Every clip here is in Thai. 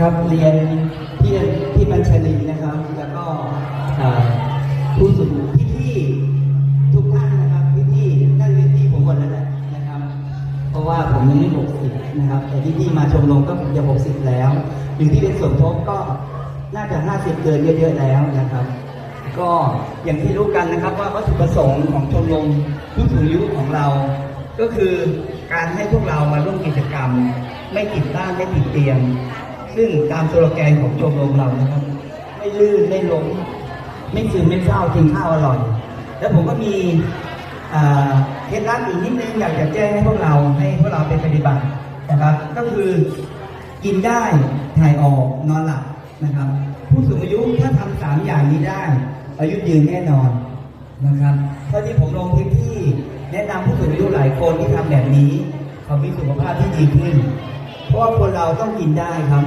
ครับเรียนพี่พี่บัญชลีนะครับ แล้วก็ผู้สูงพี่พี่ๆทุกท่านนะครับพี่พี่ๆนั่นเป็นพี่ผมหมดแล้วแหละนะครับ เพราะว่าผมยังไม่หกสิบนะครับ แต่ที่พี่มาชมรมก็จะหกสิบแล้วหรือที่เป็นส่วนทบก็น่าจะห้าสิบเกินเยอะๆแล้วนะครับ ก็อย่างที่รู้กันนะครับว่าวัตถุประสงค์ของชมรมผู้สูงอายุของเรา ก็คือการให้พวกเรามาร่วมกิจกรรม ไม่ติดบ้านไม่ติดเตียง ซึ่งตามสโลแกนของชมรมเรานะครับ ไม่ลื่นไม่ล้มไม่ซึมไม่เศร้ากินข้าวอร่อย แล้วผมก็มีเคล็ดลับอีกนิดนึงอยากจะแจ้งให้พวกเราให้พวกเราไปปฏิบัตินะครับ ก็คือกินได้ถ่ายออกนอนหลับนะครับ ผู้สูงอายุถ้าทำสามอย่างนี้ได้ อายุยืนแน่นอนนะครับเท่าที่ผมลงพื้นที่แนะนำผู้สูงอายุหลายคนที่ทำแบบนี้ เขามีสุขภาพที่ดีขึ้น เพราะว่าคนเราต้องกินได้ครับ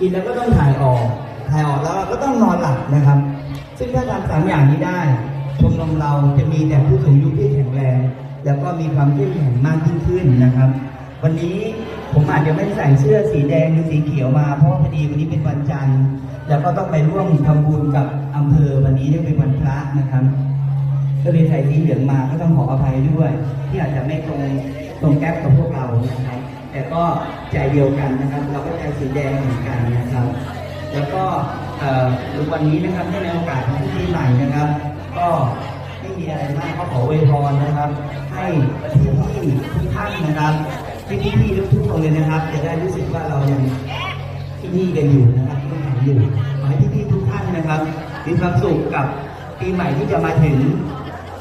กินแล้วก็ต้องถ่ายออก ถ่ายออกแล้วก็ต้องนอนหลับนะครับ ซึ่งถ้าทำสามอย่างนี้ได้ชมรมเราจะมีแต่ผู้สูงอายุที่แข็งแรง แล้วก็มีความเข้มแข็งมากยิ่งขึ้นนะครับ วันนี้ผมอาจจะไม่ใส่เสื้อสีแดงหรือสีเขียวมา เพราะว่าพอดีวันนี้เป็นวันจันทร์แล้วก็ต้องไปร่วมทำบุญกับอำเภอวันนี้เนื่องเป็นวันพระนะครับก็เลยใส่สีเหลืองมาก็ต้องขออภัยด้วย ที่อาจจะไม่ตรงตรงแก๊ปกับพวกเรานะครับ แต่ก็ใจเดียวกันนะครับ เราก็ใจสีแดงเหมือนกันนะครับ แล้วก็วันนี้นะครับในโอกาสของปีใหม่นะครับ ก็ไม่มีอะไรมากก็ขออวยพรนะครับ ให้พี่พี่ทุกท่านนะครับพี่พี่พี่ๆทุกคนเลยนะครับ จะได้รู้สึกว่าเรายังที่นี่กันอยู่นะครับที่ต้องทำอยู่ขอให้พี่ๆทุกท่านนะครับมีความสุขกับปีใหม่ที่จะมาถึง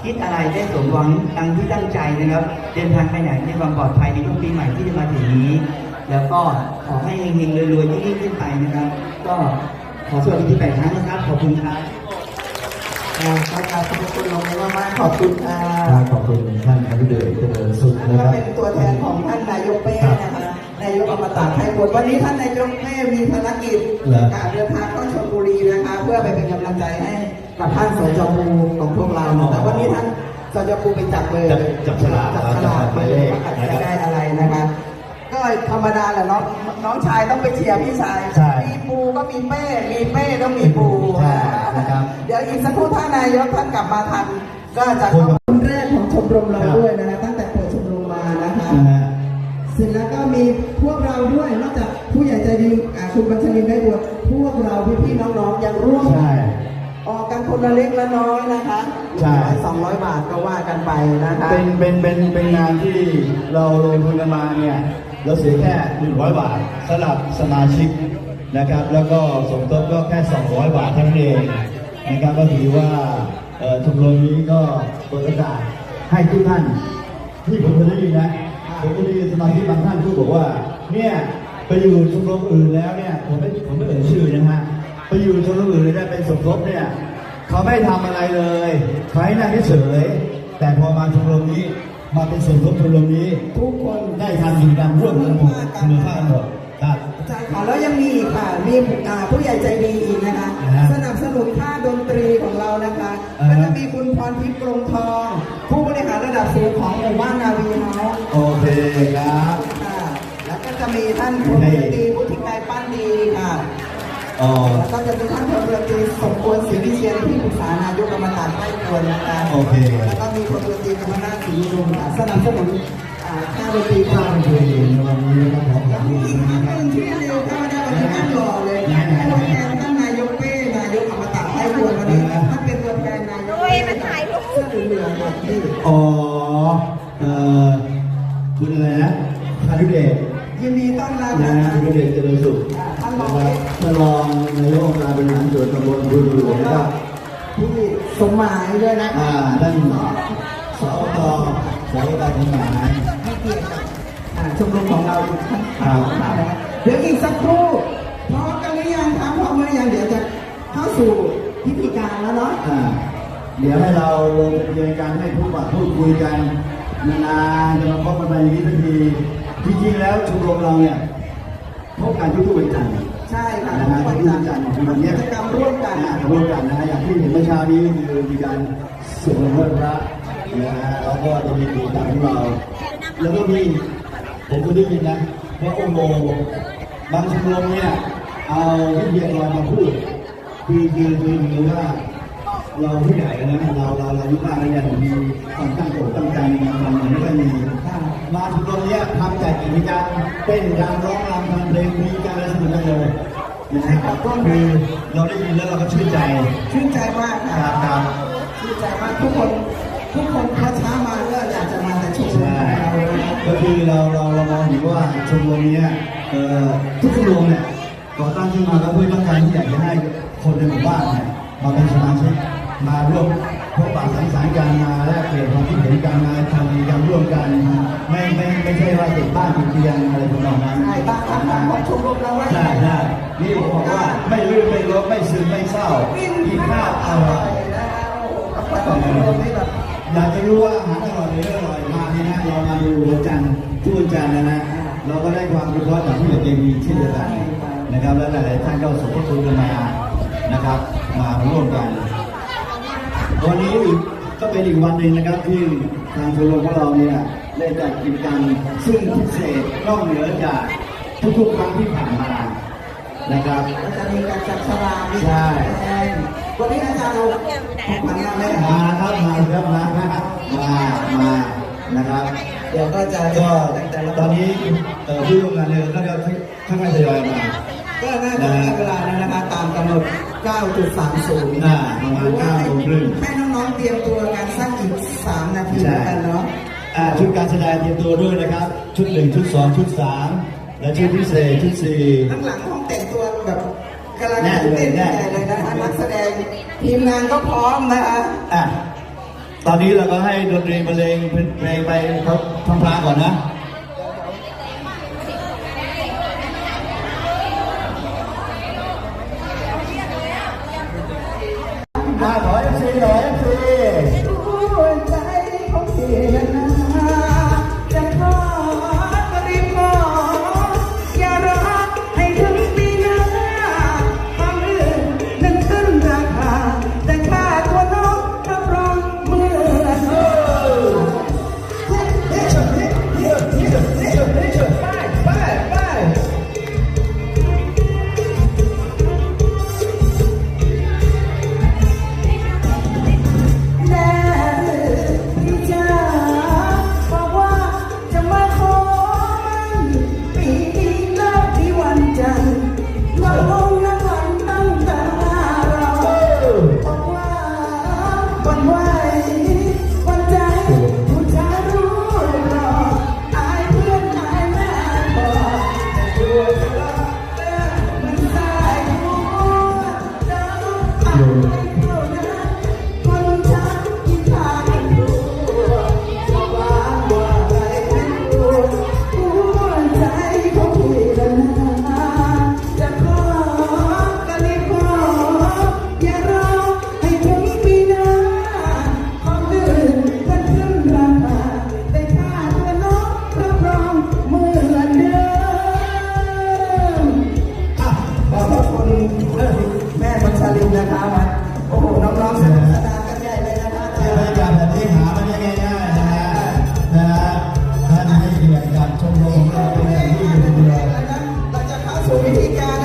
คิดอะไรได้สมหวังดังที่ตั้งใจนะครับ เดินทางไปไหนในความปลอดภัยในช่วงปีใหม่ที่จะมาถึงนี้ แล้วก็ขอให้เฮงๆรวยๆยิ่งๆขึ้นไปนะครับ ก็ขอสวัสดีที่แปดครั้งนะครับ ขอบคุณครับอ่าขอบคุณขอบคุณลงมากๆขอบคุณอ่าครับขอบคุณท่านอภิเดชเจริญสุขอันนะนี้ครับเป็นตัวแทนของท่านนายกเป้ นะคะนายกอมตะไทยบนวันนี้ท่านนายกเป้มีภารกิจเหรอการเดินทางเข้าชลบุรีนะคะเพื่อไปเป็นกำลังใจให้กับท่านสจมูของพวกเราแต่วันนี้ท่านสจมูไปจับเลยจับจับฉลากจับฉลากจับหมายเลขว่าอาจจะได้อะไรนะคะก็ธรรมดาแหละน้องน้องชายต้องไปเชียร์พี่ชายใช่มีปูก็มีเป้มีเป้ต้องมีปูใช่นะครับเดี๋ยวอีกสักครู่ท่านนายกท่านกลับมาทันก็จะขอบคุณแรกของชมรมเราด้วยนะ เสร็จแล้วก็มีพวกเราด้วยนอกจากผู้ใหญ่ใจดีอ่าคุณบัญชลินได้บวชพวกเราพี่ๆน้องๆยังร่วมใช่ ออกกันคนละเล็กละน้อยนะคะใช่ สองร้อยบาทก็ว่ากันไปนะคะเป็นเป็นเป็นเป็นงานที่เราลงทุนกันมาเนี่ยเราเสียแค่100 บาทสำหรับสมาชิกนะครับ แล้วก็สมทบก็แค่ 200 บาทเท่านั้นเองนะครับก็ถือว่าเอ่อชมรมนี้ก็เปิดโอกาสให้ทุกท่านที่ผมเคยได้ยินนะ ผมก็ได้สมาชิกบางท่านพูดบอกว่า เนี่ยไปอยู่ชมรมอื่นแล้วเนี่ยผมไม่ผมไม่เอ่ยชื่อนะฮะไปอยู่ชมรมอื่นเลยเนี่ยเป็นสมทบเนี่ยเขาไม่ทำอะไรเลยเขาให้นั่งเฉยแต่พอมาชมรมนี้มาเป็นสมทบชมรมนี้ทุกคนได้ทำกิจกรรมร่วมกันหมดคุณภาคกันหมด ใช่ค่ะแล้วยังมีอีกค่ะมีอ่าผู้ใหญ่ใจดีอีกนะคะนะฮะสนับสนุนค่าดนตรีของเรานะคะอ่าก็ฮะจะมีคุณพรทิพย์กรงทอง ผู้บริหารระดับสูงของหมู่บ้านนาวีเฮาส์โอเคครับค่ะแล้วก็จะมีท่านพลเรือตรีผู้ที่ไกรปั้นดีค่ะอ๋อแล้วก็จะมีท่านพลเรือตรีสมควรศรีวิเชียนที่ปรึกษานายกกรรมการใต้ควรนะคะโอเคแล้วก็มีพลเรือตรีกรรมนาถศรีรุมค่ะสนับสนุน อ่าค่าดนตรีข้าค่ะวเพลงในวันนี้นะครับขอขอบคุณอีกนะท่านคหรับนึ่งที่เร็วเข้ามาได้วันนี้ท่านหล่อเลยตัวแทนท่านนายกเป้นายกอมตะไทยควรวันนี้ท่านเป็นตัวแทนนายกด้วยมันถ่ายรูปเสื้อเหลืองๆแบบนี้อ๋อเอ่อคุณอะไรนะพานุเดชยินดีต้อนรับนะนะฮะคะพานุเดชเจริญสุขนะครับท่านรองนายกองค์การบริหารส่วนตำบลบุรีหลวงนะครับพี่สมหมายด้วยนะอ่าท่านสอตสายการทหารให้ เกียรติกับอ่าชมรมของเราอีกท่านครับนะครับเดี๋ยวอีกสักครู่พร้อมกันหรือยังครับพร้อมหรือยังเดี๋ยวจะเข้าสู่พิธีการแล้วเนาะอ่าเดี๋ยวให้เราลงทะเบียนกันให้พูดว่าพูดคุยกันนานๆจะมาพบกันไปอย่างนี้ทันทีจริงๆแล้วชมรมเราเนี่ยพบกันทุกๆวันจันทร์ ใช่ค่ะนะฮะทุกทุวักนๆจัวันนทร์จันทร์คือวันเนี้ยกิจกรรมร่วมกันนะร่วมกันนะฮะอย่างที่เห็นเมื่อเช้านี้คือมีการสวดมนต์พระนะฮะแล้วก็จะมีกิจกรรมของเรา แล้วก็มีผมก็ได้ยินนะว่าองค์โมบางชมรมเนี่ยเอาวิทยากรมาพูดคือคือคือคือว่าเราผู้ใหญ่แล้วนะเราเราเราอายุมากแล้วเนี่ยมีความตั้งอกตั้งใจในการทำมันไม่ค่อยมีมาถึงตรงเนี้ยทำจากกิจกรรมเต้นรำร้องรำทำเพลงมีการอะไรสนุกได้เลยนะครับก็คือเราได้ยินแล้วเราก็ชื่นใจ ชื่นใจมากคค่ะรับครับชื่นใจมากทุกคนทุกคนพอเช้า ก็คือเราเราเรามองเห็นว่าชมรมเนี้ยเอ่อทุกชมรมเนี่ยก่อตั้งขึ้นมาก็เพื่อต้องการที่อยากจะให้คนในหมู่บ้านเนี่ยมาเป็นสมาชิกมาร่วมพบปะสังสรรค์กันมาแลกเปลี่ยนความคิดเห็นกันมาทำกิจกรรมร่วมกันไม่ไม่ไม่ใช่ว่าติดบ้านติดเตียงอะไรทำนองนั้นใช่บ้านบ้านบ้านของชมรมเราไว้ใช่ใช่นี่ผมบอกว่าไม่ลื่นไม่ลบไม่ซึมไม่เศร้ากินข้าวอร่อยแล้วกับป้าองชมรอยากจะรู้ว่าอาหารอร่อยหรือไม่อร่อยะเรามาดูวันจันทร์ทุกวันจันทร์นะนะเราก็ได้ความรู้จากที่เด็กมีเช่นเดียวกันนะครับ และหลายๆท่านก็สมทบทุนกันมานะครับ มาร่วมกันวันนี้อีกก็เป็นอีกวันหนึ่งนะครับที่ทางชมรมของเราเนี่ยได้จัดกิจกรรมซึ่งพิเศษนอกเหนือจากทุกๆครั้งที่ผ่านมานะครับมันจะมีการจับฉลากมีใช่การแสดงวันนี้อาจารย์เราของขวัญมาไหมมาครับมาครับมาครับมามา นะครับ เดี๋ยวก็จะก็แต่ละตอนนี้เอ่อผู้ร่วมงานเนี่ยก็จะค่อยๆทยอยมา ก็น่าจะมีเวลาแล้วนะคะตามกำหนด 9.30อ่าประมาณ9โมงครึ่ง ให้น้องๆเตรียมตัวการสร้างอีก 3 นาทีใช่ แล้วกันเนาะ อ่าชุดการแสดงเตรียมตัวด้วยนะครับ ชุดหนึ่งชุดสองชุดสามและชุดพิเศษชุดสี่ ข้างหลังห้องแต่งตัวแบบกำลังแน่เลยเต้นแน่ใหญ่เลยนะคะนักแสดงทีมงานก็พร้อมนะคะ อะ ตอนนี้เราก็ให้ดนตรีบรรเลงเพลงไปเขาทำพลางก่อนนะอ่าขอเอฟซีหน่อยเอฟซีหัวใจของพี่นะจะ We got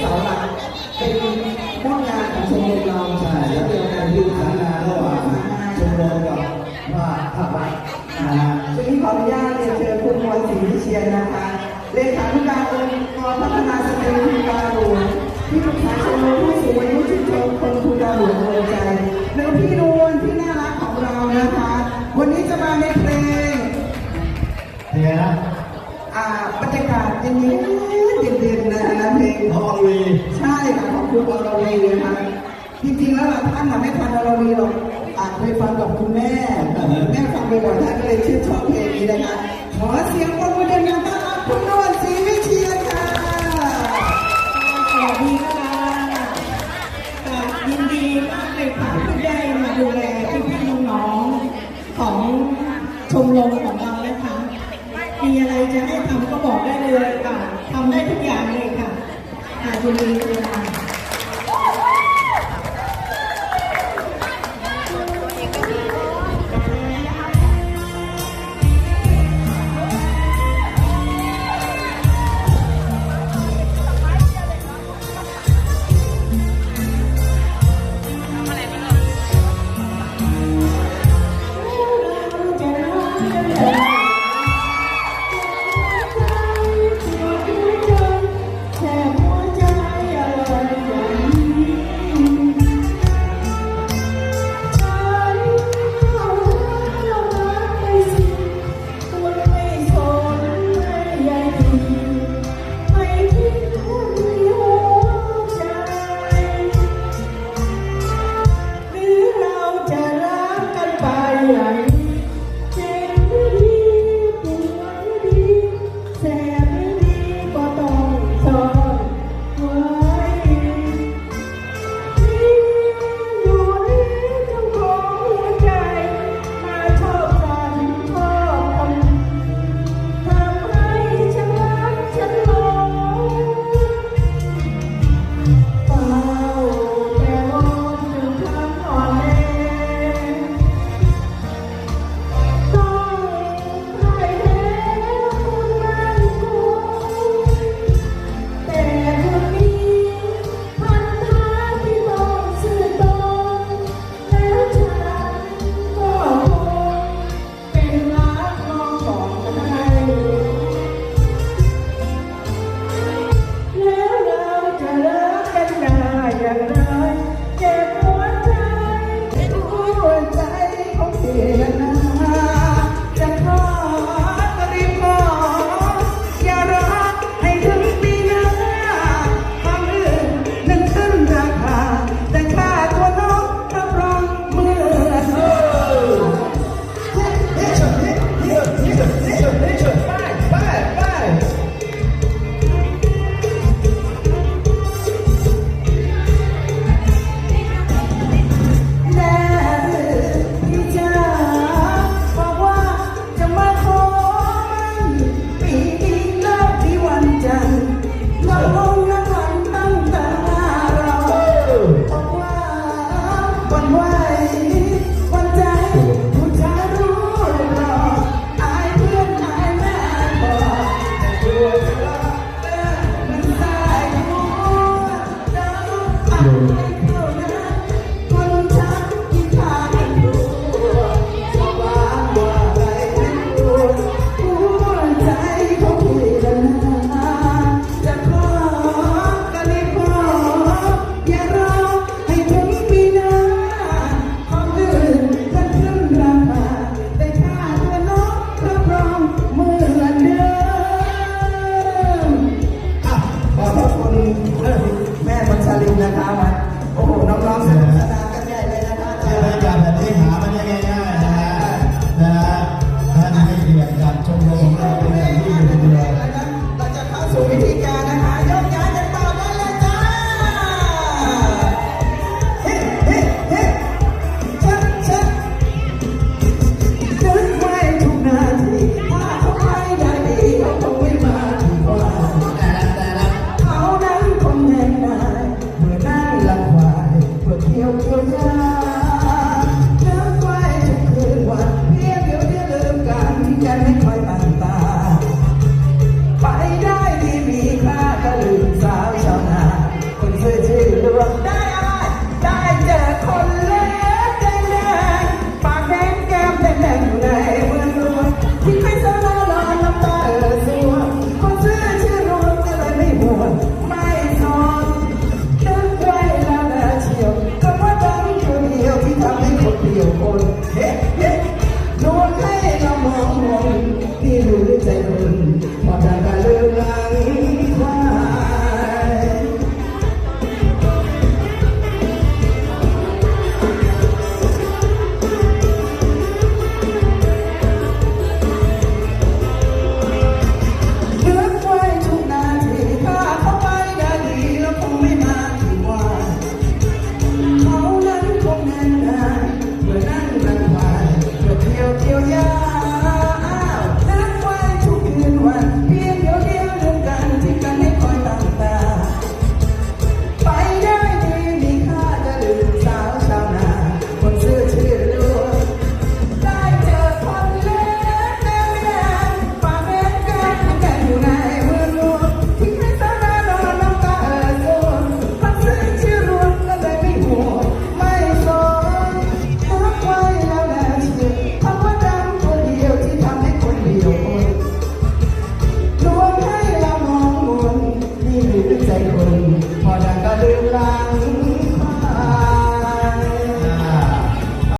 เสาหลักเป็นผู้งานของชมรมเราใช่แล้วเป็นการดูสัญญานระหว่างชมรมกับว่าภาครันะฮะทีนี้ขออนุญาตเรียนเชิญคุณมวลศรีวิเชียนนะคะเลขาธิการองค์กรพัฒนาสตรีภูการหลวงที่ปรึกษาชมรมผู้สูงอายุชุมชนคนภูดาวหลวงเลยใจในพี่นวลที่น่ารักของเรานะคะ วันนี้จะมาในเพลงเพลงนะ บรรยากาศเย็นๆเย็นๆนะนะเพลงน้องอรวีใช่ค่ะของคุณอรวีนะคะจริงๆแล้วท่านไม่ทันอรวีหรอกอานเคยฟังกับคุณแม่แม่ฟังไปบ่อยท่านก็เลยชื่นชอบเพลงนี้นะคะขอเสียงปรบมือดังๆต้อนรับคุณนวลศรีวิเชียนค่ะสวัสดีค่ะค่ะยินดีมากเลยค่ะที่ได้มาดูแลพี่ๆน้องๆของชมรม มีอะไระให้ทำก็บอกได้เลยค่ะทำได้ทุกอย่างเลยค่ะค่ะยินดี